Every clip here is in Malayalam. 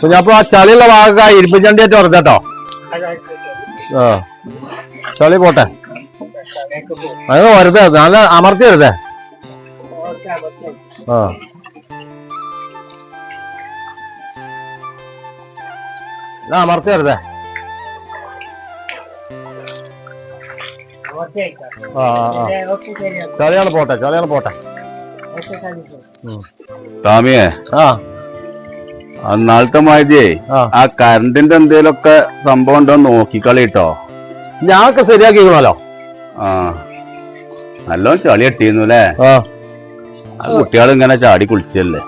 കുഞ്ഞാപ്പോ ആ ചളിയുള്ള ഭാഗമൊക്കെ ഇരുപ്പിച്ചണ്ടിയായിട്ട് ഉറച്ചട്ടോ ആ. ചളി പോട്ടെ. അത് വരുതേ നല്ല അമർത്തി വരുതേ ആ. ഇത് അമർത്തി വരുതേ ആ ആ, ചളിയാണ് പോട്ടെ ചളിയാണ് പോട്ടെ. സ്വാമിയെ ആ. അന്നാളത്തെ മാതിരിയേ. ആ. കറണ്ടിന്റെ എന്തേലൊക്കെ സംഭവം ഉണ്ടോ നോക്കിക്കളിട്ടോ ഞാനൊക്കെ ശരിയാക്കിക്കണല്ലോ ആ. നല്ലോണം ചളി ഇട്ടിരുന്നു അല്ലേ കുട്ടികൾ ഇങ്ങനെ ചാടി കുളിച്ചല്ലേ?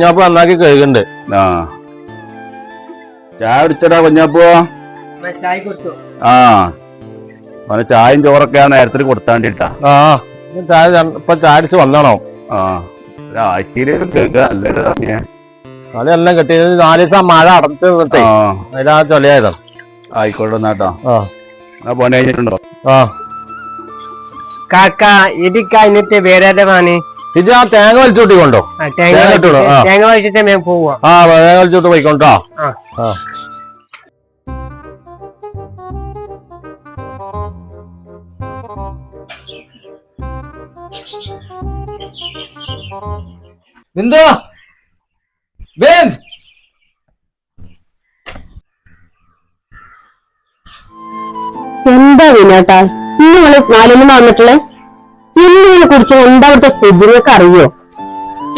ഞാൻ നന്നാക്കി കഴുകണ്ട് ആ. ചായ കുടിച്ചടാ കുഞ്ഞാപ്പോ. ആ. അവന് ചായയും ചോറൊക്കെ ആ നേരത്തിൽ കൊടുത്താണ്ടിട്ടാ. ആ. ചായ ഇപ്പൊ ചാടിച്ച് വന്നണോ ആ. ഒരാഴ്ചയിലേക്ക് കേൾക്കുക നല്ലൊരു കളിയെല്ലാം കെട്ടി നാല് ദിവസം മഴ അടച്ച് നിന്നിട്ടേ ആ. അതിലാ ചളിയായതാ ആയിക്കോട്ടെ എന്നാട്ടോ ആ. കഴിഞ്ഞിട്ടുണ്ടോ? ആ. കാക്ക ഇത് കഴിഞ്ഞിട്ട് വേറെ ഇത് ആ തേങ്ങ വലിച്ചൂട്ടി കൊണ്ടോ? ആ, തേങ്ങ തേങ്ങ വലിച്ചിട്ട് ആ. തേങ്ങ പോവാ. ആ തേങ്ങ വലിച്ചൂട്ട് പോയിക്കോട്ടോ. ആ. ആ. എന്താ വേൻ. എന്താ വിനോട്ടാ ഇന്ന് നിങ്ങൾ നാലിന് വന്നിട്ടുള്ളേ? ഇന്ന് നിങ്ങളെ കുറിച്ച് എന്താ അവിടുത്തെ സ്ഥിതി? നിങ്ങൾക്ക് അറിയോ?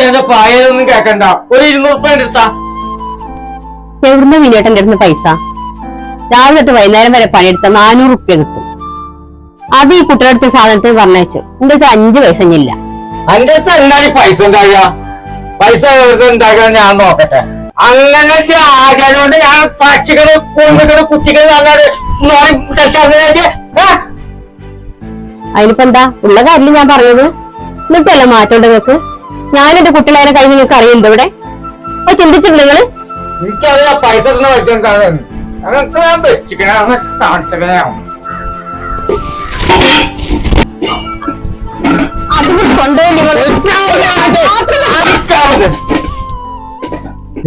എന്റെ പായൊന്നും കേക്കണ്ട. ഒരു ഇരുന്നൂറ് എടുത്താ എവിടുന്ന വിനോട്ടന്റെ അടുത്ത് പൈസ? രാവിലെ തൊട്ട് വൈകുന്നേരം വരെ പണിയെടുത്ത നാനൂറ് റുപ്യ കിട്ടും. അത് ഈ കുട്ടിയുടെ അടുത്ത് സാധനത്തിന് പറഞ്ഞയച്ചു. എന്റെ അടുത്ത് അഞ്ച് പൈസ ഇല്ല അതിന്റെ അടുത്ത് എന്താ ഈ പൈസ ഉണ്ടാകുക പൈസ വെറുതെ ഉണ്ടാക്കാൻ ഞാൻ നോക്കട്ടെ. അങ്ങനെ ആചാരം കൊണ്ട് ഞാൻ പക്ഷികൾ കൊണ്ടുകൾ കുട്ടികൾ അങ്ങനെ അതിനിപ്പോ എന്താ? ഉള്ള കാര്യം ഞാൻ പറഞ്ഞത്? എന്നിട്ടല്ല മാറ്റം നിങ്ങൾക്ക് ഞാൻ എന്റെ കുട്ടികളെ കൈ നിങ്ങൾക്ക് അറിയുന്നുണ്ടോ ഇവിടെ? അപ്പൊ ചിന്തിച്ചിട്ടില്ല നിങ്ങൾ? എനിക്കറിയാം പൈസ വെച്ചെന്താണ്?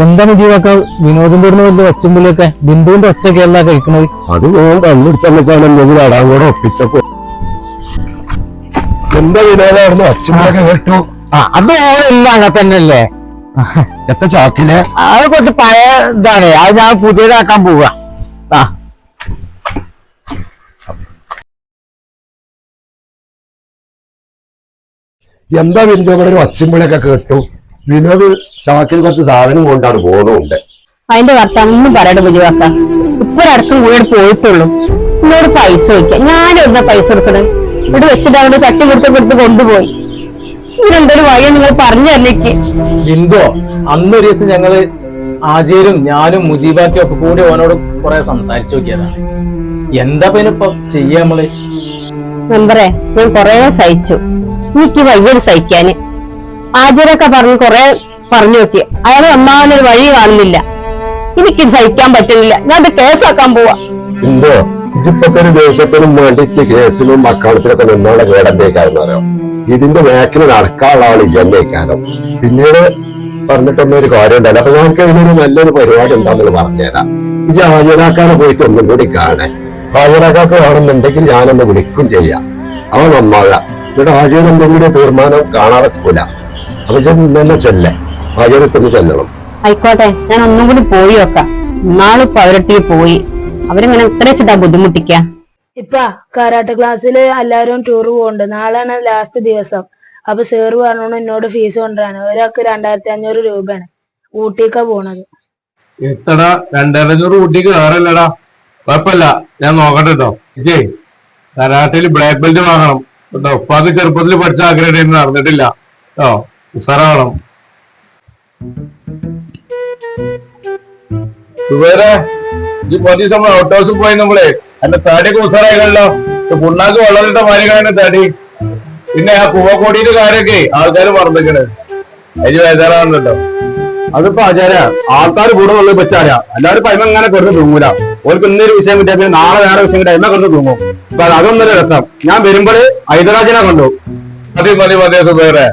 എന്താണ് ജീവക്ക വിനോദിന്റെ അടുത്ത് വലിയ ഒച്ചമ്പിളിയൊക്കെ ബിന്ദുവിന്റെ ഒച്ചയൊക്കെയല്ല കഴിക്കുന്നത് അത് ഞാൻ എന്തെങ്കിലും അടാൻ കൂടെ ഒപ്പിച്ചപ്പോ. എന്താ വിനോദമായിരുന്നു അച്ഛനൊക്കെ കേട്ടു. ആ അത് ഓരല്ല അങ്ങനെ തന്നെയല്ലേ? എത്ര ചാക്കിലെ? അത് കുറച്ച് പഴയ ഇതാണ്. അത് ഞാൻ പുതിയതാക്കാൻ പോവുക ആ. എന്താ ബിന്ദു ഇവിടെ ഒരു ഒച്ചമ്പിളിയൊക്കെ കേട്ടു. വിനോദ് ചാക്കിൽ കുറച്ച് സാധനം കൊണ്ടാണ് പോകുന്നുണ്ട് അതിന്റെ വർത്തമാനം പറയട്ടെ ബുദ്ധിവാക്ക വർത്താൻ ഇപ്പൊരടക്കം കൂടെ പോയിട്ടുള്ളൂ. എന്നോട് പൈസ വയ്ക്കാം ഞാൻ എന്താ പൈസ കൊടുക്കണേ? ഇവിടെ വെച്ചിട്ട് അവിടെ തട്ടി കൊടുത്ത് കൊടുത്ത് കൊണ്ടുപോയി. ഇതിനെന്തൊരു വഴി നിങ്ങൾ പറഞ്ഞു തന്നേക്ക്. ബിന്ദു അന്നൊരു ദിവസം ഞങ്ങൾ ആചേരും ഞാനും മുജീബാക്കും ഒക്കെ കൂടി ഓനോട് കുറെ സംസാരിച്ചു നോക്കിയതാണ്. എന്താ പിന്നെ ഇപ്പൊ ചെയ്യാ നമ്മൾ? മെമ്പറെ ഞാൻ കൊറേ സഹിച്ചു. എനിക്ക് വയ്യൊരു സഹിക്കാന്. ആചാരൊക്കെ പറഞ്ഞ് കുറെ പറഞ്ഞു നോക്കി. അയാൾ ഒന്നാമതൊരു വഴി കാണുന്നില്ല. എനിക്ക് സഹിക്കാൻ പറ്റുന്നില്ല. ഞാൻ അത് കേസാക്കാൻ പോവാ. എന്തോ? ഇജിപ്പത്തൊരു ദേശത്തിനും വേണ്ടിയിട്ട് കേസിലും അക്കാണത്തിലൊക്കെ നിന്നോടെ കേടന്തേക്കാരെന്ന് പറയാം? ഇതിന്റെ ബാക്കിൽ നടക്കാനുള്ള ആൾ ഇജന്നേക്കാരം പിന്നീട് പറഞ്ഞിട്ടൊന്നും ഒരു കാര്യം ഉണ്ടല്ലോ അപ്പൊ ഞങ്ങൾക്ക് ഇതിനൊരു നല്ലൊരു പരിപാടി എന്താണെന്ന് പറഞ്ഞുതരാം. ഇത് ഹാജരാക്കാനെ പോയിട്ട് ഒന്നും കൂടി കാണേ ഹാജരാക്കാക്ക് വേണമെന്നുണ്ടെങ്കിൽ ഞാനൊന്ന് വിളിക്കും ചെയ്യാം. അവൻ നന്നാകാം ഇവിടെ ഹാജർ എന്തെങ്കിലും തീരുമാനം കാണാതെ പോല അപ്പൊ ചെല്ലേ? ചെല്ലണം. ആയിക്കോട്ടെ ഞാൻ ഒന്നും കൂടി പോയി നോക്കാം. നാളിപ്പോ അവരൊട്ടി പോയി. അവരിങ്ങനെ ഇത്ര ചിട്ടാ ബുദ്ധിമുട്ടിക്ക? ഇപ്പ കാരാട്ട ക്ലാസ്സിൽ എല്ലാവരും ടൂർ പോകുന്നുണ്ട് നാളെയാണ് ലാസ്റ്റ് ദിവസം. അപ്പൊ സാറ് പറഞ്ഞോണ്ട് എന്നോട് ഫീസ് കൊണ്ടുവരാണ് ഒരാൾക്ക് രണ്ടായിരത്തി അഞ്ഞൂറ് രൂപയാണ്. ഊട്ടിക്കാ പോണത്. എത്തടാ രണ്ടായിരത്തി അഞ്ഞൂറ് ഊട്ടിക്ക് കയറില്ലടാ കുഴപ്പമില്ല ഞാൻ നോക്കട്ടെ കേട്ടോ ഇജേ കരാട്ടയിൽ ബ്ലാക്ക് ബെൽറ്റ് വാങ്ങണം. കേട്ടോ ഉപ്പാക്ക് ചെറുപ്പത്തിൽ പഠിച്ച ആഗ്രഹം നടന്നിട്ടില്ല കേട്ടോ ഉസാറാവണം സുബേരെ ഈ പതി ദിവസം ഔട്ട് ഹൗസിൽ പോയി നമ്മളെ എന്റെ തടിയൊക്കെ ഉസാറായില്ലല്ലോ. പുണ്ണാക്ക് വെള്ളത്തിട്ട മാരികളെ തടി. പിന്നെ ആ പൂവക്കോടിയുടെ കാര്യമൊക്കെ ആൾക്കാർ പറഞ്ഞിരിക്കണേ. അതിന് ബേജാറാണല്ലോ അതിപ്പോ ആചാര്യ ആൾക്കാർ കൂടെ ഉള്ളത് വെച്ചാരാ എല്ലാവരും പൈമ ഇങ്ങനെ കിടന്ന് തൂങ്ങൂല. ഓർക്ക് ഇന്നൊരു വിഷയം കിട്ടിയാൽ പിന്നെ നാളെ വേറെ വിഷയം കിട്ടിയാൽ എന്നെ കിടന്ന് തൂങ്ങും. അതൊന്നൊരു രസം. ഞാൻ വരുമ്പോഴേ ഹൈദരാജിനെ കണ്ടു. മതി മതി മതി സുബേറെ.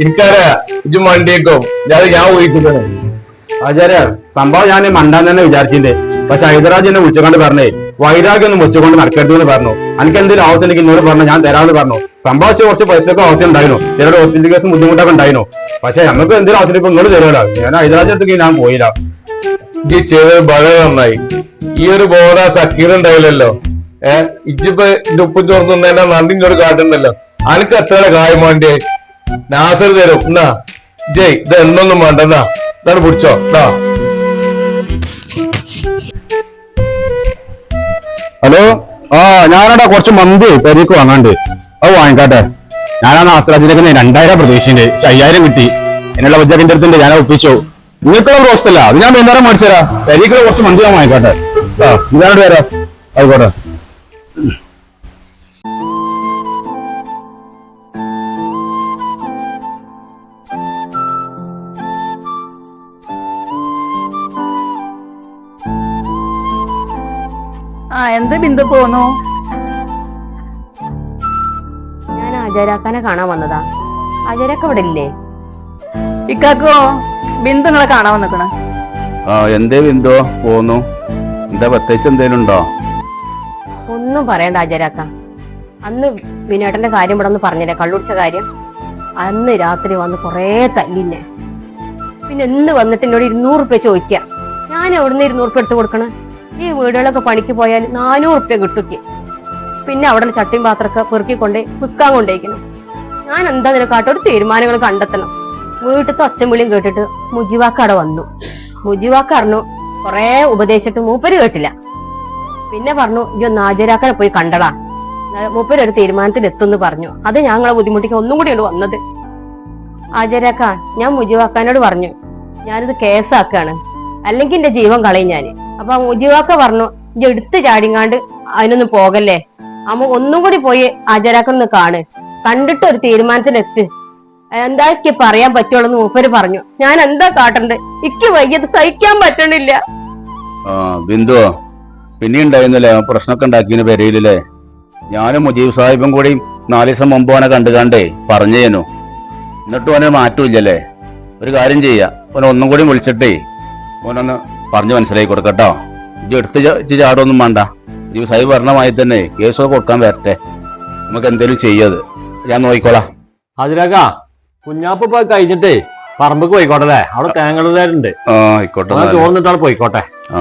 എനിക്കാരെ ഇജ് മണ്ടിയേക്കോ. ഞാൻ ഞാൻ ഊഹിച്ചിട്ടാണ് ആചാര്യ സംഭവം ഞാൻ മണ്ടാൻ തന്നെ വിചാരിച്ചിട്ടേ പക്ഷെ ഹൈദരാജ് എന്നെ വിളിച്ചുകൊണ്ട് പറഞ്ഞേ വൈരാഗ്യം ഒന്നും വെച്ചുകൊണ്ട് നടക്കരുത് എന്ന് പറഞ്ഞു. എനിക്ക് എന്തെങ്കിലും ആവശ്യം എനിക്ക് എന്നോട് പറഞ്ഞു ഞാൻ തരാമെന്ന് പറഞ്ഞു. സംഭവിച്ച കുറച്ച് പൈസയൊക്കെ ആവശ്യം ഉണ്ടായിരുന്നു. ചിലരുടെ ഹോസ്പിറ്റൽ കേസ് ബുദ്ധിമുട്ടൊക്കെ ഉണ്ടായിരുന്നു. പക്ഷെ നമുക്ക് എന്തെങ്കിലും ആവശ്യം ഇപ്പൊ ഇങ്ങോട്ട് തരുമല്ലോ. ഞാൻ ഹൈദരാജ് ഞാൻ പോയില്ല. ഈ ചെയ്തത് വളരെ നന്നായി. ഈ ഒരു ബോധ സക്കീർ ഉണ്ടായില്ലല്ലോ. ഏഹ് ഇജ്ജിപ്പോ ഇത് ഉപ്പ് ചോർത്തുന്നതിന്റെ നന്ദി ഇങ്ങോട്ട് കാട്ടുന്നല്ലോ. അനക്ക് എത്ര കായം നാസർ തരും. എന്നാ? ജയ് ഇത് എന്നൊന്നും വേണ്ടെന്നാ ഇതാണ് പിടിച്ചോ. ഹലോ? ആ ഞാനടാ കുറച്ച് മന്തി പെരീക്ക് വാങ്ങാണ്ട് അത് വാങ്ങിക്കാട്ടെ. ഞാനാണ് ആസ്രാജിലേക്ക് രണ്ടായിരം പ്രതീക്ഷയുണ്ട് പക്ഷെ അയ്യായിരം കിട്ടി. എന്നുള്ള ബഡ്ജറ്റിന്റെ അടുത്തുണ്ട്. ഞാൻ ഒപ്പിച്ചു. നിങ്ങൾക്കുള്ള അല്ല അത് ഞാൻ വൈകുന്നേരം മേടിച്ചുതരാ. പെരീക്കുള്ള കുറച്ച് മന്തി ഞാൻ വാങ്ങിക്കാട്ടെ. ആ ഇതാണ് വരാം. ആയിക്കോട്ടെ. എന്ത് ബിന്ദു പോന്നു? ഞാൻ ആചാരാക്കാനെ കാണാൻ വന്നതാ. ആചാരൊക്കെ അവിടെ ഇല്ലേ? ഇക്കാക്കോ ബിന്ദു നിങ്ങളെ കാണാൻ വന്നിക്കണ. ആ എന്തേ ബിന്ദു? പോന്നു. എന്താ പ്രത്യേകിച്ച് എന്തേലും ഉണ്ടോ? ഒന്നും പറയണ്ട ആചാരാക്ക. അന്ന് വിനേട്ടന്റെ കാര്യം ഇവിടെ ഒന്ന് പറഞ്ഞില്ലേ കള്ളുടിച്ച കാര്യം? അന്ന് രാത്രി വന്ന് കൊറേ തല്ലിന്നെ. പിന്നെ എന്ന് വന്നിട്ട് എന്നോട് ഇരുന്നൂറ് റുപ്യ ചോദിക്ക. ഞാൻ എവിടുന്ന് ഇരുന്നൂറ് റുപ്യ എടുത്ത് കൊടുക്കണ? ഈ വീടുകളൊക്കെ പണിക്ക് പോയാൽ നാനൂറ് റുപ്യ കിട്ടുക്കി പിന്നെ അവിടെ ചട്ടിയും പാത്രമൊക്കെ പെറുക്കിക്കൊണ്ട് വിൽക്കാൻ കൊണ്ടേക്കണം ഞാൻ എന്താ നിനക്കാട്ടോ ഒരു തീരുമാനങ്ങൾ കണ്ടെത്തണം? വീട്ടിലത്തെ വിളിയും കേട്ടിട്ട് മുജിവാക്ക അവിടെ വന്നു. മുജിവാക്ക അറിഞ്ഞു കൊറേ ഉപദേശിച്ചിട്ട് മൂപ്പര് കേട്ടില്ല. പിന്നെ പറഞ്ഞു ഇയ്യോ നാജരാക്കനെ പോയി കണ്ടടാ. മൂപ്പര് ഒരു തീരുമാനത്തിൽ എത്തുമെന്ന് പറഞ്ഞു. അത് ഞങ്ങളെ ബുദ്ധിമുട്ടിക്ക് ഒന്നും കൂടിയാണ് വന്നത്. ആചാരാക്ക ഞാൻ മുജിവാക്കാനോട് പറഞ്ഞു ഞാനിത് കേസാക്കാണ് അല്ലെങ്കിൽ എന്റെ ജീവൻ കളയും ഞാൻ. അപ്പൊ മുജിവാക്ക പറഞ്ഞു ഇജ്ജ് എടുത്ത് ചാടിങ്ങാണ്ട് അതിനൊന്നും പോകല്ലേ? അമ്മ ഒന്നും കൂടി പോയി ആചാരാക്കൊന്ന് കാണ്. കണ്ടിട്ട് ഒരു തീരുമാനത്തിലെത്ത്. എന്താ എനിക്ക് പറയാൻ പറ്റുള്ളൂ എന്ന് മൂപ്പര് പറഞ്ഞു. ഞാൻ എന്താ കാട്ടണ്ട്? ഇക്ക് വൈകിയത് സഹിക്കാൻ പറ്റണില്ല. ആ ബിന്ദു പിന്നെ ഉണ്ടായിരുന്നല്ലേ? പ്രശ്നമൊക്കെ ഉണ്ടാക്കിയ പെരയിലല്ലേ? ഞാനും മുജീബ് സാഹിബും കൂടി നാല് ദിവസം മുമ്പ് ഓനെ കണ്ടുകാണ്ടേ പറഞ്ഞേനു. എന്നിട്ടും ഓനെ മാറ്റമില്ലല്ലേ ഒരു കാര്യം ചെയ്യാ. അവനൊന്നും കൂടി വിളിച്ചിട്ടേ ഓനൊന്ന് പറഞ്ഞു മനസ്സിലാക്കി കൊടുക്കട്ടോ. ഇത് എടുത്ത് ചാടൊന്നും വേണ്ട. ഇജ് സൈ ഭരണമായി തന്നെ കേസൊക്കെ കൊടുക്കാൻ വരട്ടെ. നമുക്ക് എന്തേലും ചെയ്യത് ഞാൻ നോക്കിക്കോളാം. അതിനക കുഞ്ഞാപ്പ ഇപ്പൊ കഴിഞ്ഞിട്ടേ പറമ്പക്ക് പോയിക്കോട്ടെ അവിടെ എന്നാൽ. ചോർന്നിട്ടാണ് പോയിക്കോട്ടെ. ആ.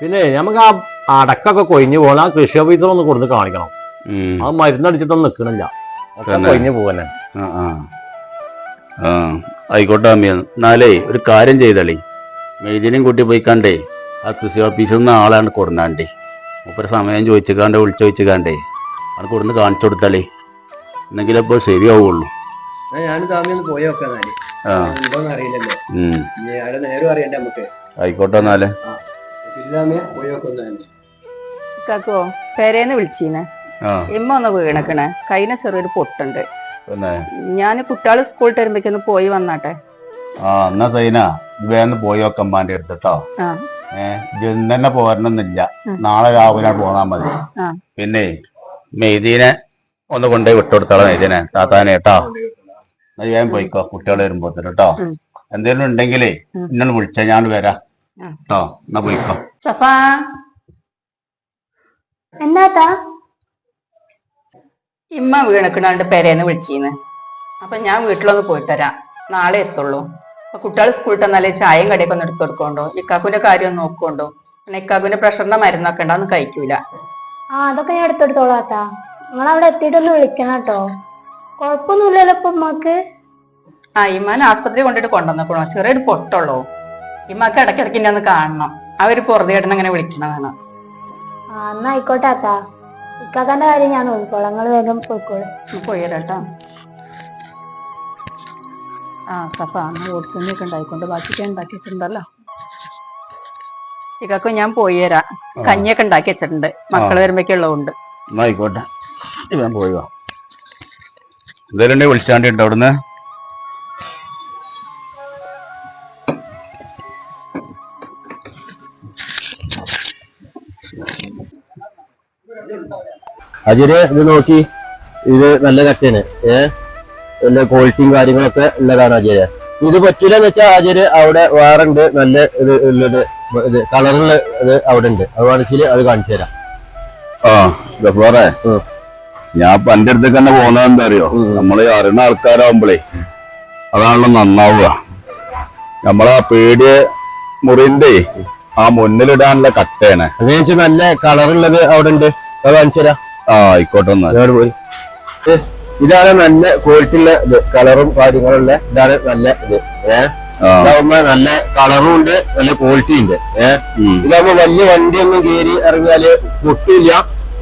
പിന്നെ നമുക്ക് ആ അടക്കൊക്കെ കൊഴിഞ്ഞു പോകണം. ആ കൃഷി ഓഫീസർ ഒന്ന് കൊടുത്ത് കാണിക്കണം. അത് മരുന്നടിച്ചിട്ടൊന്നും നിക്കണില്ല? കൊഴിഞ്ഞു ആ ആയിക്കോട്ടെ അമ്മ. എന്നാലേ ഒരു കാര്യം ചെയ്തളേ. മെയ്തിനെയും കൂട്ടി പോയിക്കാണ്ടേ കണ്ടേ ആ കൃഷി ഓഫീസിൽ നിന്ന് ആളാണ് കൊടുന്നാണ്ടേ. മൂപ്പര് സമയം ചോദിച്ചിക്കാണ്ട് വിളിച്ചു ചോദിച്ചിക്കാണ്ടേ ആണ് കൊടുന്ന് കാണിച്ചു കൊടുത്താലേ എന്നെങ്കിലും ഇപ്പോൾ ശരിയാവുള്ളൂ. ആയിക്കോട്ടെ എന്നാലേ. ഇല്ലാമേ പേരേന്ന് വിളിച്ചീനെ ആ. ഇമ്മ ഒന്ന് വീണക്കണേ. കൈന ചെറിയൊരു പൊട്ടുണ്ട്. ഞാൻ സ്കൂൾ സ്കൂളിൽ വരുമ്പോഴേക്കൊന്ന് പോയി വന്നാട്ടെ. ആ എന്നാ സൈന. വേന്ന് പോയി അമ്മാന്റെ അടുത്തിട്ടോ? ആ. ഏഹ് ഇന്ന് തന്നെ പോരണമെന്നില്ല. നാളെ രാവിലെ പോന്നാ മതി. പിന്നെ മെയ്തീനെ ഒന്ന് കൊണ്ടുപോയി വിട്ടുകൊടുത്തോളാം മെയ്തീനെ. താത്താനെ കേട്ടോ. എന്നാ ഞാൻ പോയിക്കോ കുട്ടികൾ വരുമ്പോ കേട്ടോ. ഉം. എന്തെങ്കിലും ഉണ്ടെങ്കിലേ ഉം. ഇന്നലെ വിളിച്ചാ ഞാൻ വരാം. കേട്ടോ എന്നാ പോയിക്കോ. സഫാ എന്താത്താ ഇമ്മ വീണക്കണാണ്ട് പെരേന്ന് വിളിച്ചീന്ന്. അപ്പൊ ഞാൻ വീട്ടിലൊന്ന് പോയിട്ടരാ. നാളെ എത്തുള്ളൂ. കുട്ടികൾ സ്കൂളിൽ തന്നാലേ ചായയും കടയൊക്കെ ഒന്ന് എടുത്തു കൊടുക്കണ്ടോ ഇക്കാക്കുന്റെ കാര്യം ഒന്ന് നോക്കണ്ടോ പിന്നെ ഇക്കാക്കുന്റെ പ്രഷറിന്റെ മരുന്നൊക്കെ ഉണ്ടാന്ന് കഴിക്കൂല. ആ അതൊക്കെ ഞാൻ എടുത്തെടുത്തോളാത്താ നിങ്ങൾ അവിടെ എത്തിയിട്ടൊന്ന് വിളിക്കണം കേട്ടോ. കുഴപ്പമൊന്നുമില്ലല്ലോ ഇപ്പൊ ഉമ്മക്ക്. ആ ഇമ്മാൻ ആസ്പത്രി കൊണ്ടിട്ട് കൊണ്ടുവന്നേക്കണോ? ചെറിയൊരു പൊട്ടുള്ളൂ. ഇമ്മക്ക് ഇടയ്ക്കിടയ്ക്ക് എന്നെ ഒന്ന് കാണണം. അവർ പുറത്തേട്ടൻ അങ്ങനെ വിളിക്കണതാണ്. ആ എന്നാ ആയിക്കോട്ടെ ഇക്കാക്കാന്റെ കാര്യം ഞാൻ നോക്കിക്കോളാം. നിങ്ങൾ വേഗം പോയിക്കോളൂ. ഒന്ന് പോയി വരാട്ടോ ആ കപ്പ അന്ന് ഓടിച്ചൊക്കെ ഉണ്ടായിക്കൊണ്ട് ബാക്കിയൊക്കെ ഉണ്ടാക്കി വെച്ചിട്ടുണ്ടല്ലോ. ഇക്കൊക്കെ ഞാൻ പോയി തരാം കഞ്ഞിയൊക്കെ ഉണ്ടാക്കി വെച്ചിട്ടുണ്ട്. മക്കൾ വരുമ്പോഴേക്കുള്ളതുകൊണ്ട് ആയിക്കോട്ടെ. ഞാൻ പോയി ഉണ്ടെങ്കിൽ വിളിച്ചാണ്ടി ഉണ്ടോ അവിടുന്ന്. അജിര് ഇത് നോക്കി. ഇത് നല്ല കട്ടയാണ്. ഏ? നല്ല ക്വാളിറ്റിയും കാര്യങ്ങളൊക്കെ ഉള്ളതാണ് അജിര് ഇത് പറ്റൂലെന്ന് വെച്ചാൽ ആചാര്യ അവിടെ വേറെ ഉണ്ട് നല്ല ഇത് ഉള്ളത് ഇത് കളറുള്ള ഇത് അവിടെ ഉണ്ട് അത് കാണിച്ചാൽ അത് കാണിച്ചു തരാം. ആ ഗഫാറെ ഞാൻ ഇപ്പൊ എന്റെ അടുത്തേക്ക് തന്നെ പോകുന്നത് എന്താ അറിയോ നമ്മൾ അറിയുന്ന ആൾക്കാരാകുമ്പോളേ അതാണല്ലോ നന്നാവുക. നമ്മളെ പേടിയ മുറിന്റെ ആ മുന്നിലിടാനുള്ള കട്ടയാണ്. അത് നല്ല കളറുള്ളത് അവിടെ ഉണ്ട് അത് കാണിച്ചു തരാം. ആ ആയിക്കോട്ടെ എന്നാൽ പോയി ഇതാണ് നല്ല ക്വാളിറ്റി ഉള്ള ഇത്. കളറും കാര്യങ്ങളുള്ള ഇതാണ് നല്ല ഇത്. ഏഹ് ഇതാവുമ്പോ നല്ല കളറും ഉണ്ട് നല്ല ക്വാളിറ്റി ഉണ്ട്. ഏഹ്. ഇതാവുമ്പോ വലിയ വണ്ടിയൊന്നും കയറി ഇറങ്ങിയാൽ പൊട്ടില്ല.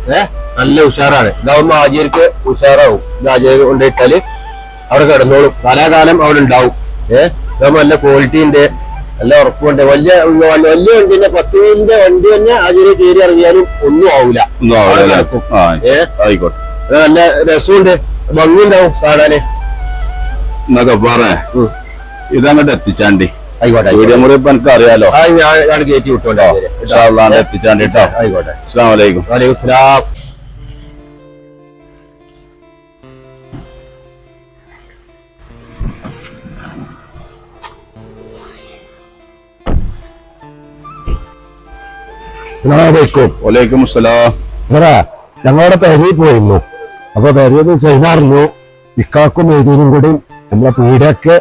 ഏഹ് നല്ല ഉഷാറാണ്. ഇതാവുമ്പോ ആചാര്യക്ക് ഉഷാറാവും. ഇത് ആചാര്യ കൊണ്ടിട്ടാൽ അവിടെ കിടന്നോളും. കാലാകാലം അവിടെ ഉണ്ടാവും. ഏഹ് ഇതാവുമ്പോ നല്ല ക്വാളിറ്റി ഉണ്ട്. നല്ല ഉറപ്പുണ്ട് വലിയ വലിയ വണ്ടിന്റെ പത്ത് മീലിന്റെ വണ്ടി തന്നെ ആചാര്യ കയറി ഇറങ്ങിയാലും ഒന്നും ആവൂല. ഏഹ് ആയിക്കോട്ടെ. നല്ല രസമുണ്ട്. ഭംഗിയുണ്ടാവും കാണാന്. എന്നൊക്കെ ഗഫാറെ ഇതങ്ങോട്ട് എത്തിച്ചാണ്ടി. ആയിക്കോട്ടെ വീഡിയോ മുറി ഇപ്പൊ എനിക്ക് അറിയാലോ കേറ്റി ഞാൻ കയറ്റി എത്തിച്ചാണ്ടി കേട്ടോ. ആയിക്കോട്ടെ. അസ്സാം വലൈക്കും വലൈക്കും സ്ലാം അസ്സലാമലൈക്കും വലൈക്കും അസ്സലാം ഇവരാ ഞങ്ങളുടെ പെരയിൽ പോയിരുന്നു. അപ്പൊ പെരയിൽ സൈനറിഞ്ഞു ഇക്കാക്കും എഴുതിയും കൂടി നമ്മളെ പീടൊക്കെ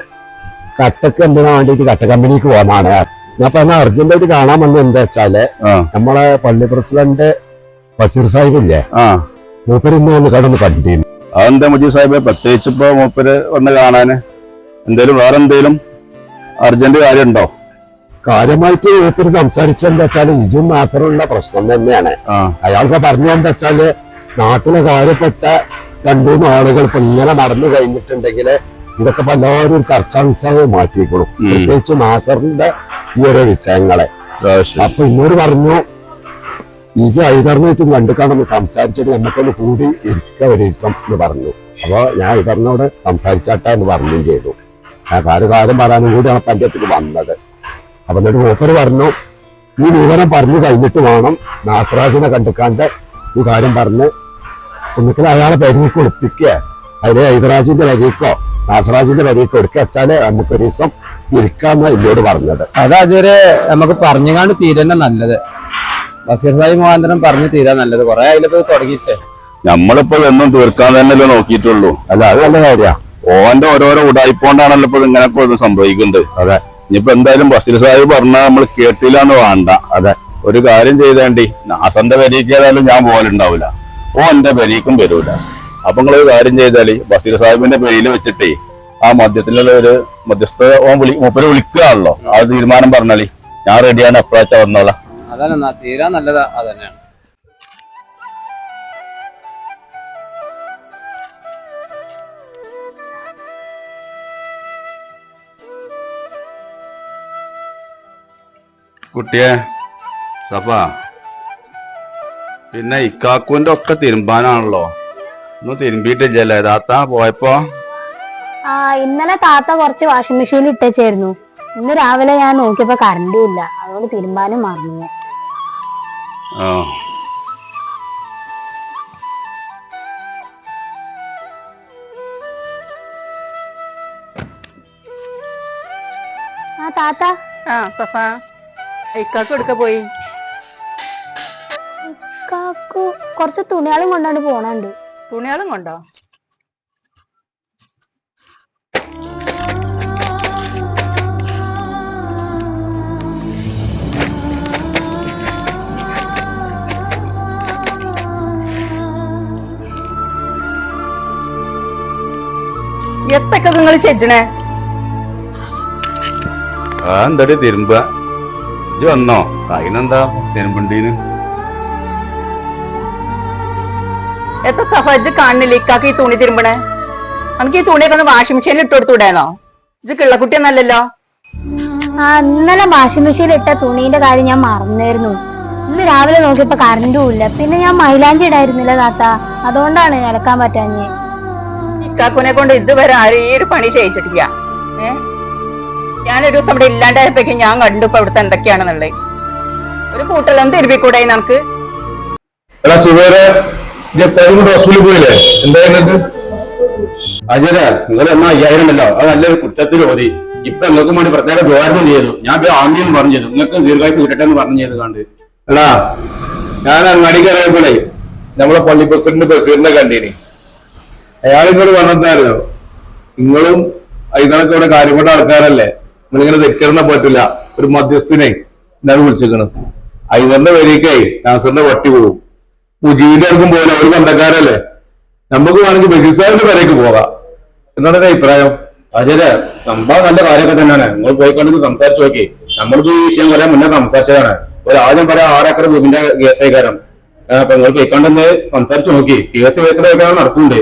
കട്ടക്ക് എന്തിനാ വേണ്ടിട്ട് കട്ട കമ്പനിക്ക് പോകാനാണ്. ഞാൻ പറഞ്ഞ അർജന്റായിട്ട് കാണാൻ വന്നത് എന്താ വെച്ചാൽ നമ്മളെ പള്ളി പ്രസിഡന്റ് ബസീർ സാഹിബ് ഇല്ലേ? മൂപ്പര് ഇന്ന് വന്ന് കടന്ന് കണ്ടിരുന്നു അതെന്താ മുജീബ് സാഹിബ്? പ്രത്യേകിച്ച് ഇപ്പൊ മൂപ്പര് വന്ന് കാണാന് എന്തേലും വേറെ എന്തേലും അർജന്റ് കാര്യം ഉണ്ടോ കാര്യമായിട്ട് മൂപ്പര് സംസാരിച്ചെന്താ വെച്ചാൽ ഇജും നാസറുള്ള പ്രശ്നം തന്നെയാണ്. അയാൾക്ക് പറഞ്ഞു എന്താ വെച്ചാൽ നാട്ടിലെ കാര്യപ്പെട്ട രണ്ടു മൂന്ന് ആളുകൾ ഇപ്പൊ ഇങ്ങനെ നടന്നു കഴിഞ്ഞിട്ടുണ്ടെങ്കിൽ ഇതൊക്കെ ഇപ്പൊ എല്ലാവരും ഒരു ചർച്ചാ വിഷയമായി മാറ്റിക്കോളും പ്രത്യേകിച്ച് നാസറിന്റെ ഈ ഓരോ വിഷയങ്ങളെ. അപ്പൊ ഇന്നോട് പറഞ്ഞു ഇജ് ഐതറിനായിട്ടും കണ്ടുക്കാണെന്ന് സംസാരിച്ചിട്ട് നമുക്കൊന്ന് കൂടി ഇരിക്ക ഒരു ദിവസം എന്ന് പറഞ്ഞു. അപ്പൊ ഞാൻ ഐതറിനോട് സംസാരിച്ചാട്ടെ എന്ന് പറഞ്ഞും ചെയ്തു. ആ കാര്യം കാര്യം പറയാനും കൂടിയാണ് പഞ്ചായത്തിൽ വന്നത്. അപ്പൊ എന്നിട്ട് മൂപ്പര് പറഞ്ഞു ഈ വിവരം പറഞ്ഞു കഴിഞ്ഞിട്ട് വേണം നാസറാജിനെ കണ്ടുക്കാണ്ട് ഈ കാര്യം പറഞ്ഞ് ഒന്നിക്കൽ അയാളെ പരിധി ഒളിപ്പിക്കുക അതിലെ ഐതരാജിന്റെ വരിക്കോ നാസറാജിന്റെ വരിക്കോ എടുക്കുക. വെച്ചാൽ നമുക്ക് ഒരു ദിവസം ഇരിക്കാന്ന് എന്നോട് പറഞ്ഞത്. അതാചാര്യ നമുക്ക് പറഞ്ഞുകാണ്ട് തീരന്നെ നല്ലത്. ബഷീർ സാഹിബ് മുഖാന്തരം പറഞ്ഞു തീരാ നല്ലത്. കൊറേ അതിലിപ്പോ തുടങ്ങിട്ടെ തുടങ്ങിയിട്ട്? നമ്മളിപ്പോ എന്നും തീർക്കാൻ തന്നെയല്ലേ നോക്കിയിട്ടുള്ളൂ. അല്ല അത് നല്ല കാര്യ. ഓന്റെ ഓരോരോ ഉടായിപ്പോണ്ടാണല്ലോ ഇപ്പൊ ഇങ്ങനൊക്കെ സംഭവിക്കുന്നുണ്ട് സംഭവിക്കുന്നത്. അതെ. ഇനിയിപ്പോ എന്തായാലും ബഷീർ സാഹിബ് പറഞ്ഞാൽ നമ്മൾ കേട്ടില്ല എന്ന് വേണ്ട. അതെ. ഒരു കാര്യം ചെയ്തേണ്ടി. നാസന്റെ വരിക്കേതായാലും ഞാൻ പോലുണ്ടാവില്ല ഓ എന്റെ പെരീക്കും വരൂല. അപ്പൊ നിങ്ങൾ ഒരു കാര്യം ചെയ്താൽ ബസീർ സാഹിബിന്റെ പേരിൽ വെച്ചിട്ടേ ആ മദ്യത്തിലുള്ള ഒരു മധ്യസ്ഥ ഓൻ വിളി മൂപ്പര് വിളിക്കുകയാണല്ലോ ആ തീരുമാനം പറഞ്ഞാൽ ഞാൻ റെഡിയാണ് എപ്പോഴാച്ചാ വന്നോളാം അതല്ല തീരാ നല്ലതാ അതന്നെയാണ് കുട്ടിയെ സഫ. പിന്നെ ഇക്കാക്കുവിന്റെ ഒക്കെ തിരുമ്പാനാണല്ലോ. ഒന്നും തിരുമ്പിട്ടില്ലല്ലേ താത്ത പോയപ്പോ? ആ ഇന്നലെ താത്ത കുറച്ച് വാഷിംഗ് മെഷീനിൽ ഇട്ടേച്ചായിരുന്നു ഇന്ന് രാവിലെ ഞാൻ നോക്കിയപ്പോ കറണ്ടും ഇല്ല. അതുകൊണ്ട് തിരുമ്പാനും മറന്നു ആ. ആ താത്ത. ആ സഫ. ഇക്കാക്ക് എടുക്ക പോയി? കുറച്ച് തുണികളും കൊണ്ടാണ് പോണുണ്ട്. തുണികളും കൊണ്ടോ? എത്തൊക്കെ നിങ്ങൾ ചെജ്ജണേ? ആ എന്താടി തിരുമ്പ ഇജ്ജ് വന്നോ? അതിനെന്താ തിരുമ്പണ്ടീന്? എത്ര സഫജ് കാണില്ല ഇക്കാക്ക് ഈ തുണി തിരുമ്പണേ? നമുക്ക് ഈ തുണിയൊക്കെ ഒന്ന് വാഷിംഗ് മെഷീനിൽ ഇട്ട് കൊടുത്തുവിടാനോ ഇത് കിള്ളക്കുട്ടിയൊന്നല്ലല്ലോ ആ ഇന്നലെ വാഷിംഗ് മെഷീനിൽ ഇട്ട തുണീന്റെ കാര്യം ഞാൻ മറന്നായിരുന്നു. ഇന്ന് രാവിലെ നോക്കിയപ്പോ കറണ്ടും ഇല്ല. പിന്നെ ഞാൻ മൈലാഞ്ചി ഇടായിരുന്നില്ല താത്ത. അതുകൊണ്ടാണ് അലക്കാൻ പറ്റാഞ്ഞേ. ഇക്കാക്കുനെ കൊണ്ട് ഇതുവരെ ആരും ഈ ഒരു പണി ചെയ്യിച്ചിട്ടില്ല. ഏ? ഞാനൊരു ദിവസം ഇവിടെ ഇല്ലാണ്ടായപ്പോഴേക്കും ഞാൻ കണ്ടു ഇപ്പൊ ഇവിടുത്തെ എന്തൊക്കെയാണെന്നുള്ളത്. ഒരു കൂട്ടലൊന്നും തിരുപ്പിക്കൂടായി നമുക്ക്? സുബേറെ ഹോസ്പിറ്റലിൽ പോയില്ലേ? എന്തായിരുന്നു അജയ നിങ്ങൾ എന്നാ അയ്യായിരം അല്ലോ അത് നല്ലൊരു കുറ്റത്തിൽ ഓതി ഇപ്പൊ നിങ്ങൾക്ക് വേണ്ടി പ്രത്യേക ദ്വാരം ചെയ്തു. ഞാൻ ആദ്യം പറഞ്ഞു ചെയ്തു. നിങ്ങൾക്ക് ദീർഘായുസ് കിട്ടട്ടെ എന്ന് പറഞ്ഞു ചെയ്ത് കണ്ട്. അല്ലാ ഞാൻ അങ്ങാടിക്ക് ഇറങ്ങിയപ്പോഴേ നമ്മളെ പള്ളി പ്രസിഡന്റ് ബഷീറിനെ കണ്ടീനി. അയാൾ ഇങ്ങോട്ട് പറഞ്ഞിട്ടായിരുന്നു നിങ്ങളും ഇതൊക്കെ ഇവിടെ കാര്യപ്പെട്ട ആൾക്കാരല്ലേ? നിങ്ങളിങ്ങനെ തെറ്റിരുന്ന പറ്റില്ല ഒരു മധ്യസ്ഥനെ. ഞാൻ വിളിച്ചിരിക്കണം ഐതറിന്റെ വരിക്കേ നാസറിന്റെ വട്ടി പോകും മുജീബിന്റെ അടുക്കും പോലെ ഒരു ബന്ധക്കാരല്ലേ? നമുക്ക് വേണമെങ്കിൽ ബഷീർ സാഹിബിന്റെ വരേക്ക് പോകാം. എന്നാണ് എന്റെ അഭിപ്രായം? അതെ സംഭവം നല്ല കാര്യമൊക്കെ തന്നെയാണ്. നിങ്ങൾ പോയി കണ്ടത് സംസാരിച്ചു നോക്കി. നമ്മളിപ്പോ ഈ വിഷയം പറയാൻ മുന്നേ സംസാരിച്ചതാണ്. ഒരു ആദ്യം പറയാം ആറേക്കർ ഭൂമിന്റെ കേസേക്കാരം അപ്പൊ നിങ്ങൾ പോയി കണ്ടെന്ന് സംസാരിച്ചു നോക്കി. കേസ് കേസിലൊക്കെ നടക്കുന്നുണ്ട്.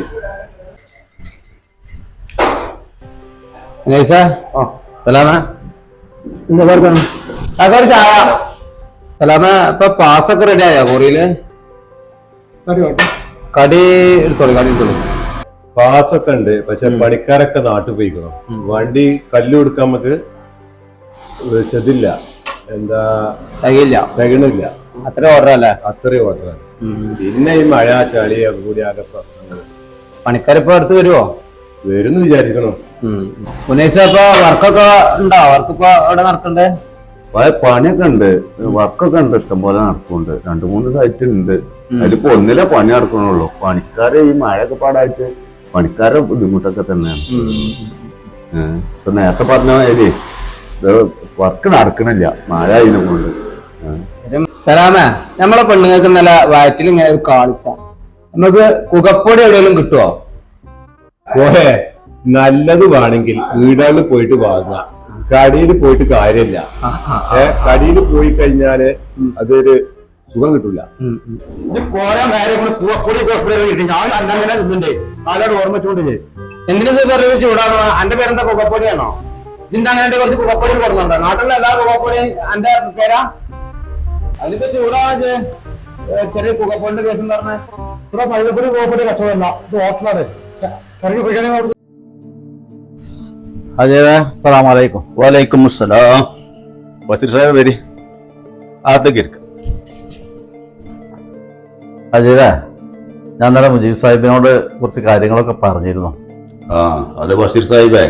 സലാമ. ഇപ്പൊ പാസ്സൊക്കെ റെഡി ആയോ? കോറിയിൽ? കടി എടുത്തോളൂ കടി എടുത്തോളൂ. പാസൊക്കെ ഉണ്ട് പക്ഷെ പണിക്കാരൊക്കെ നാട്ടിൽ പോയിക്കണം. വണ്ടി കല്ല് കൊടുക്കാൻ നമുക്ക് വെച്ചതില്ല. എന്താ? തികയില്ല. തികണില്ല അത്ര ഓർഡർ അല്ലേ? അത്രയും ഓർഡർ പിന്നെ ഈ മഴ ചളി ഒക്കെ കൂടി ആകെ പ്രശ്നങ്ങൾ. പണിക്കാരിപ്പോ അടുത്ത് വരുവോ? വരും വിചാരിക്കണം. ഉനൈസ ഇപ്പൊ വർക്കൊക്കെ ഉണ്ടോ? വർക്ക് ഇപ്പൊ അവിടെ നടക്കണ്ടേ? പണിയൊക്കെ ഉണ്ട്. വർക്കൊക്കെ ഉണ്ട്. ഇഷ്ടംപോലെ നടക്കുന്നുണ്ട്. രണ്ടു മൂന്ന് സൈറ്റ് ഉണ്ട്. അതിലിപ്പോ ഒന്നിലെ പണി നടക്കണുള്ളൂ. പണിക്കാരെ ഈ മഴയൊക്കെ പാടായിട്ട് പണിക്കാരുടെ ബുദ്ധിമുട്ടൊക്കെ തന്നെയാണ്. ഏഹ്. ഇപ്പൊ നേരത്തെ പറഞ്ഞ മാതിരി വർക്ക് നടക്കണില്ല. മഴ അതിനെ കൊണ്ട്. സലാമേ നമ്മളെ പെണ്ണുങ്ങൾക്ക് നല്ല വയറ്റിൽ ഇങ്ങനെ ഒരു കാളിച്ച നമുക്ക് കുകപ്പൊടി എവിടെയെങ്കിലും കിട്ടുമോ ഓഹേ നല്ലത് വേണമെങ്കിൽ വീടുകളിൽ പോയിട്ട് വാങ്ങുക. കടിയിൽ പോയിട്ട് കാര്യമില്ല. ഏഹ് കടിയിൽ പോയി കഴിഞ്ഞാൽ അതൊരു സുഖം കിട്ടൂല. എന്തിനാ പറഞ്ഞു ചൂടാണോ എന്റെ പേരെന്താ കുകപ്പൊടിയാണോ ഇതിന്റെ അങ്ങനെ കുറച്ച് കുകപ്പൊടി കൊടുക്കുന്നുണ്ടോ? നാട്ടിലെ എല്ലാ കുകപ്പൊടിയും എന്റെ പേരാ? അതിപ്പോ ചൂടാണ് ചെറിയ കുക്കപ്പൊടിന്റെ കേസ് പറഞ്ഞ? ഇവിടെ പഴുതപ്പൊടി കുക്കപ്പൊടി കച്ചവടമല്ല. ഇത് ഹോട്ടലാണ്. അജയ സലാം വലൈക്കും വലൈക്കും അസ്സലാം വസീർ സാഹിബ് വരി. അകത്തേക്ക് ഇരിക്ക. അജയ ഞാൻ നേരെ മുജീബ് സാഹിബിനോട് കുറച്ച് കാര്യങ്ങളൊക്കെ പറഞ്ഞിരുന്നു. ആ അതെ ബഷീർ സാഹിബേ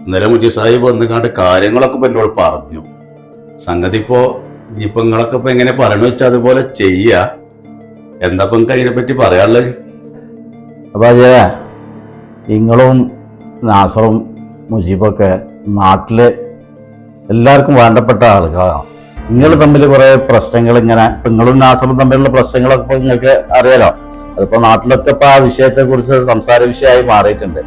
ഇന്നലെ മുജീബ് സാഹിബ് വന്ന് കണ്ട് കാര്യങ്ങളൊക്കെ ഇപ്പം എന്നോട് പറഞ്ഞു. സംഗതി ഇപ്പോ ഇനിയിപ്പോ നിങ്ങളൊക്കെ ഇപ്പൊ എങ്ങനെ പറയണു വെച്ചാൽ അതുപോലെ ചെയ്യ. എന്താ ഇപ്പൊ അതിനെ പറ്റി പറയാനുള്ളത്? അപ്പൊ അജയ നിങ്ങളും നാസറും മുജീബൊക്കെ നാട്ടിൽ എല്ലാവർക്കും വേണ്ടപ്പെട്ട ആളുകളാണ്. നിങ്ങൾ തമ്മിൽ കുറെ പ്രശ്നങ്ങൾ ഇങ്ങനെ ഇപ്പൊ നിങ്ങളും നാസറും തമ്മിലുള്ള പ്രശ്നങ്ങളൊക്കെ ഇപ്പൊ നിങ്ങൾക്ക് അറിയാലോ. അതിപ്പോ നാട്ടിലൊക്കെ ഇപ്പൊ ആ വിഷയത്തെ കുറിച്ച് സംസാര വിഷയമായി മാറിയിട്ടുണ്ട്.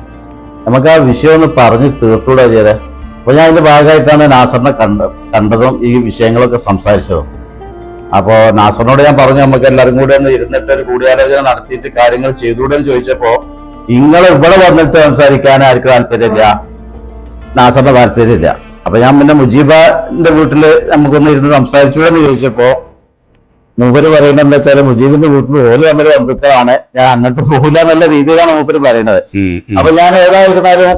നമുക്ക് ആ വിഷയം ഒന്ന് പറഞ്ഞ് തീർത്തൂടെ ചെയ്തേ അപ്പൊ ഞാൻ അതിന്റെ ഭാഗമായിട്ടാണ് നാസറിനെ കണ്ട കണ്ടതും ഈ വിഷയങ്ങളൊക്കെ സംസാരിച്ചതും. അപ്പോ നാസറിനോട് ഞാൻ പറഞ്ഞു നമുക്ക് എല്ലാവരും കൂടെ ഒന്ന് ഇരുന്നിട്ട് ഒരു കൂടിയാലോചന നടത്തിയിട്ട് കാര്യങ്ങൾ ചെയ്തുകൂടെ എന്ന് ചോദിച്ചപ്പോ നിങ്ങൾ ഇവിടെ വന്നിട്ട് സംസാരിക്കാൻ ആർക്ക് താല്പര്യമില്ല? നാസറിന്റെ താല്പര്യമില്ല. അപ്പൊ ഞാൻ പിന്നെ മുജീബിന്റെ വീട്ടിൽ നമുക്കൊന്ന് ഇരുന്ന് സംസാരിച്ചൂടെന്ന് ചോദിച്ചപ്പോ മൂപ്പര് പറയുന്നത് എന്താ വെച്ചാൽ മുജീബിന്റെ വീട്ടിൽ ഓൽ തമ്മിൽ ബന്ധുക്കളാണ്. ഞാൻ അങ്ങോട്ട് പോകില്ല എന്നുള്ള രീതിയിലാണ് മൂപ്പര് പറയുന്നത്. അപ്പൊ ഞാൻ ഏതായിരുന്നാലും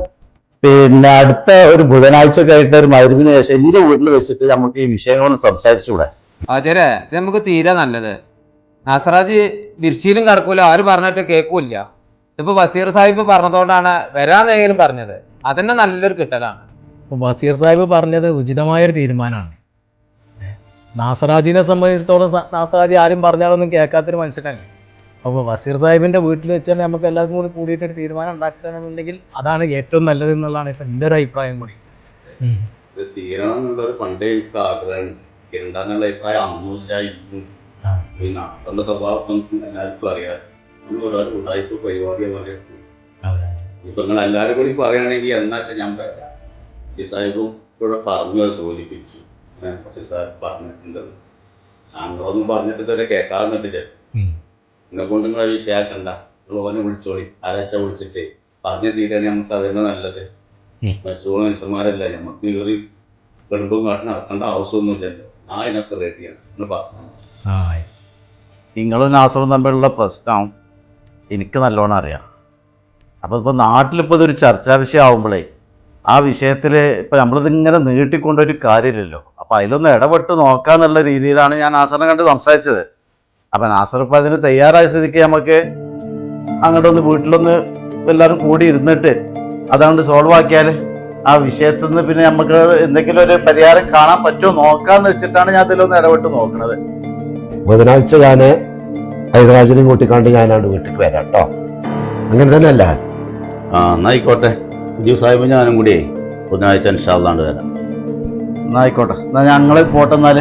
പിന്നെ അടുത്ത ഒരു ബുധനാഴ്ച കഴിഞ്ഞിട്ട് ഒരു മരുവിന് ശേഷം എന്റെ വീട്ടിൽ വെച്ചിട്ട് നമുക്ക് ഈ വിഷയങ്ങളൊന്ന് സംസാരിച്ചുകൂടെ? ആചാര്യ ഇത് നമുക്ക് തീരെ നല്ലത്. നാസറാജ് വിർച്ചിയിലും കടക്കൂല ആര് പറഞ്ഞിട്ട് കേൾക്കൂല ഇതിപ്പോ വസീർ സാഹിബ് പറഞ്ഞതുകൊണ്ടാണ് വരാന്നെങ്കിലും പറഞ്ഞത്. അതന്നെ നല്ലൊരു കിട്ടലാണ്. അപ്പൊ ബസീർ സാഹിബ് പറഞ്ഞത് ഉചിതമായൊരു തീരുമാനമാണ്. നാസറാജിനെ സംബന്ധിച്ചിടത്തോളം നാസറാജി ആരും പറഞ്ഞാലൊന്നും കേൾക്കാത്തൊരു മനുഷ്യനാണ് അപ്പോൾ ബസീർ സാഹിബിന്റെ വീട്ടിൽ വെച്ചാൽ നമുക്ക് എല്ലാവർക്കും കൂടി കൂടിയിട്ടൊരു തീരുമാനം ഉണ്ടാക്കുകയാണെന്നുണ്ടെങ്കിൽ അതാണ് ഏറ്റവും നല്ലത് എന്നുള്ളതാണ് ഇപ്പം എന്റെ ഒരു അഭിപ്രായം കൂടി. തീരണം പണ്ടേ എനിക്ക് അഭിപ്രായം. ഈ നാസറിന്റെ സ്വഭാവം എല്ലാവർക്കും അറിയാം. നമ്മൾ ഒരുപാട് ഉടായ്പ പരിപാടിയെ പറയും ഇപ്പൊ നിങ്ങൾ എല്ലാവരും കൂടി പറയുകയാണെങ്കിൽ എന്നാലും ഞാൻ പറയാം. ഈ സാഹിബും ഇവിടെ പറഞ്ഞു സൂചിപ്പിച്ചു കുറച്ച് സാഹിബ് പറഞ്ഞിട്ടുണ്ടെന്ന് ഞങ്ങളൊന്നും പറഞ്ഞിട്ട് ഇതുവരെ കേൾക്കാറുന്നിട്ടില്ല ഉം. നിങ്ങളെ കൊണ്ട് നിങ്ങൾ വിഷയാക്കണ്ട. ഓനെ വിളിച്ചോളി. ആരാച്ച വിളിച്ചിട്ട്? പറഞ്ഞു തീരുകയാണെങ്കിൽ നമുക്ക് അതന്നെ നല്ലത്. മരിച്ചുപോകുന്ന മനുഷ്യന്മാരല്ല? നമുക്ക് കയറി ഗണ്ടും കാട്ടി നടക്കേണ്ട ആവശ്യമൊന്നുമില്ലല്ലോ. ആ ഇതിനൊക്കെ റെഡിയാണ്. പറഞ്ഞു നിങ്ങളും നാസറും തമ്മിലുള്ള പ്രശ്നം എനിക്ക് നല്ലോണം അറിയാം. അപ്പോൾ ഇപ്പോൾ നാട്ടിലിപ്പോൾ ഇതൊരു ചർച്ചാ വിഷയം ആവുമ്പോഴേ ആ വിഷയത്തിൽ ഇപ്പം നമ്മളിതിങ്ങനെ നീട്ടിക്കൊണ്ടൊരു കാര്യമില്ലല്ലോ. അപ്പം അതിലൊന്ന് ഇടപെട്ട് നോക്കാന്നുള്ള രീതിയിലാണ് ഞാൻ നാസറിനെ കണ്ട് സംസാരിച്ചത്. അപ്പം നാസർ അതിന് തയ്യാറായ സ്ഥിതിക്ക് നമുക്ക് അങ്ങോട്ട് ഒന്ന് വീട്ടിലൊന്ന് എല്ലാവരും കൂടി ഇരുന്നിട്ട് അതാണ്ട് സോൾവ് ആക്കിയാൽ ആ വിഷയത്തിൽ നിന്ന് പിന്നെ നമുക്ക് എന്തെങ്കിലും ഒരു പരിഹാരം കാണാൻ പറ്റുമോ നോക്കാന്ന് വെച്ചിട്ടാണ് ഞാൻ ഇതിലൊന്ന് ഇടപെട്ട് നോക്കുന്നത് ബുധനാഴ്ച ഞാൻ ഹൈദരാജിനെയും കൂട്ടിക്കാണ്ട് ഞാനാണ് വീട്ടിലേക്ക് വരാം കേട്ടോ അങ്ങനെ തന്നെയല്ലേ? ആ എന്നായിക്കോട്ടെ പുതിയ സാഹിബ് ഞാനും കൂടി ബുധനാഴ്ച ഇൻഷാല്ലാണ്ട് വരാം. എന്നായിക്കോട്ടെ എന്നാ ഞങ്ങൾ പോട്ടെ എന്നാൽ?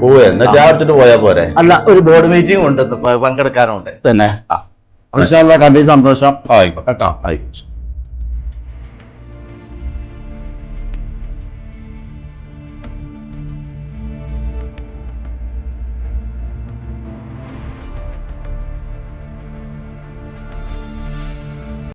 പോവേ. എന്നാ ചായ അടിച്ചിട്ട് പോയാ പോരെ. അല്ല ഒരു ബോർഡ് മീറ്റിംഗ് ഉണ്ട് പങ്കെടുക്കാനുണ്ട്. തന്നെ. പങ്കെടുക്കാനുണ്ട് തന്നെ കണ്ടി സന്തോഷം. ആയിക്കോട്ടെ. കേട്ടോ. ആയിക്കോട്ടെ.